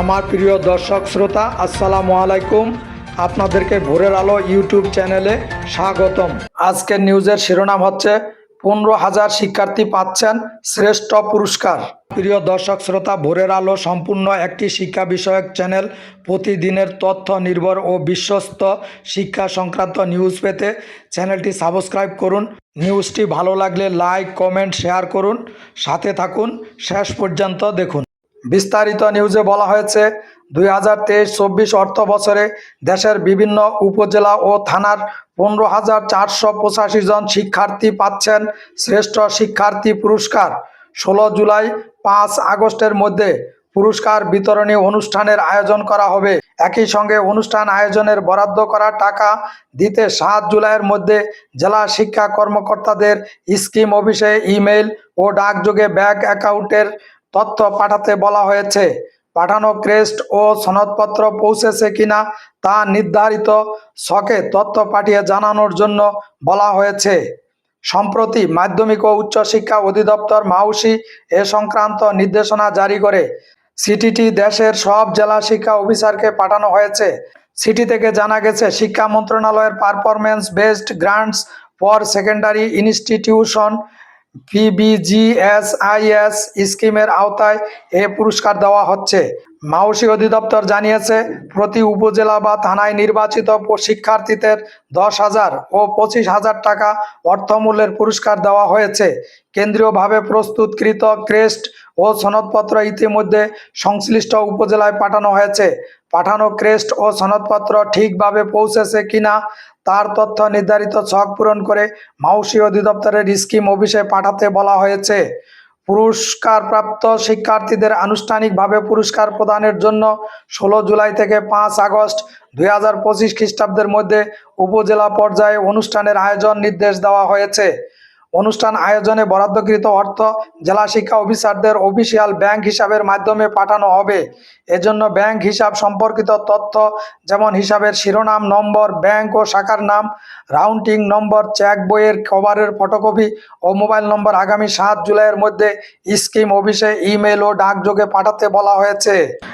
আমার প্রিয় দর্শক শ্রোতা, আসসালামু আলাইকুম। আপনাদেরকে ভোরের আলো ইউটিউব চ্যানেলে স্বাগতম। আজকের নিউজের শিরোনাম হচ্ছে, পনেরো হাজার শিক্ষার্থী পাচ্ছেন শ্রেষ্ঠ পুরস্কার। প্রিয় দর্শক শ্রোতা, ভোরের আলো সম্পূর্ণ একটি শিক্ষা বিষয়ক চ্যানেল। প্রতিদিনের তথ্য নির্ভর ও বিশ্বস্ত শিক্ষা সংক্রান্ত নিউজ পেতে চ্যানেলটি সাবস্ক্রাইব করুন। নিউজটি ভালো লাগলে লাইক, কমেন্ট, শেয়ার করুন। সাথে থাকুন। শেষ পর্যন্ত দেখুন। বিস্তারিত নিউজে বলা হয়েছে, দুই হাজার তেইশ চব্বিশ অর্থ বছরে দেশের বিভিন্ন উপজেলা ও থানার পনেরো হাজার চারশো পঁচাশি জন শিক্ষার্থী পাচ্ছেন শ্রেষ্ঠ শিক্ষার্থী পুরস্কার। ষোলো জুলাই, পাঁচ আগস্টের মধ্যে পুরস্কার বিতরণী অনুষ্ঠানের আয়োজন করা হবে। একই সঙ্গে অনুষ্ঠান আয়োজনের বরাদ্দ করা টাকা দিতে সাত জুলাইয়ের মধ্যে জেলা শিক্ষা কর্মকর্তাদের স্কিম অফিসে ইমেইল ও ডাকযোগে ব্যাংক অ্যাকাউন্টের তথ্য পাঠাতে বলা হয়েছে। পাঠানো ক্রেস্ট ও সনদপত্র পৌঁছেছে কিনা তা নির্ধারিত ছকে তথ্য পাঠিয়ে জানানোর জন্য বলা হয়েছে। সম্প্রতি মাধ্যমিক ও উচ্চশিক্ষা অধিদপ্তর মাউসি এ সংক্রান্ত নির্দেশনা জারি করে। সিটিটি দেশের সব জেলা শিক্ষা অফিসারকে পাঠানো হয়েছে। সিটি থেকে জানা গেছে, শিক্ষা মন্ত্রণালয়ের performance based grants for secondary institution PBGSIS স্কিমের আওতায় এ পুরস্কার দেওয়া হচ্ছে। মাউসি অধিদপ্তর জানিয়েছে, প্রতি উপজেলা বা থানায় নির্বাচিত শিক্ষার্থীদের দশ হাজার ও পঁচিশ হাজার টাকা অর্থমূল্যের পুরস্কার দেওয়া হয়েছে। কেন্দ্রীয়ভাবে প্রস্তুতকৃত ক্রেস্ট ও সনদপত্র ইতিমধ্যে সংশ্লিষ্ট উপজেলায় পাঠানো হয়েছে। পাঠানো ক্রেস্ট ও সনদপত্র ঠিকভাবে পৌঁছেছে কিনা তার তথ্য নির্ধারিত ছক পূরণ করে মাউসি অধিদপ্তরের স্কিম অফিসে পাঠাতে বলা হয়েছে। পুরস্কারপ্রাপ্ত শিক্ষার্থীদের আনুষ্ঠানিকভাবে পুরস্কার প্রদানের জন্য ষোলো জুলাই থেকে পাঁচ আগস্ট দুই হাজার পঁচিশ খ্রিস্টাব্দের মধ্যে উপজেলা পর্যায়ে অনুষ্ঠানের আয়োজন নির্দেশ দেওয়া হয়েছে। অনুষ্ঠান আয়োজনে বরাদ্দকৃত অর্থ জেলা শিক্ষা অফিসারদের অফিসিয়াল ব্যাংক হিসাবের মাধ্যমে পাঠানো হবে। এজন্য ব্যাংক হিসাব সম্পর্কিত তথ্য যেমন হিসাবের শিরোনাম, নম্বর, ব্যাংক ও শাখার নাম, রাউন্ডিং নম্বর, চেক বইয়ের কভারের ফটোকপি ও মোবাইল নম্বর আগামী সাত জুলাইয়ের মধ্যে স্কিম অফিসে ইমেল ও ডাকযোগে পাঠাতে বলা হয়েছে।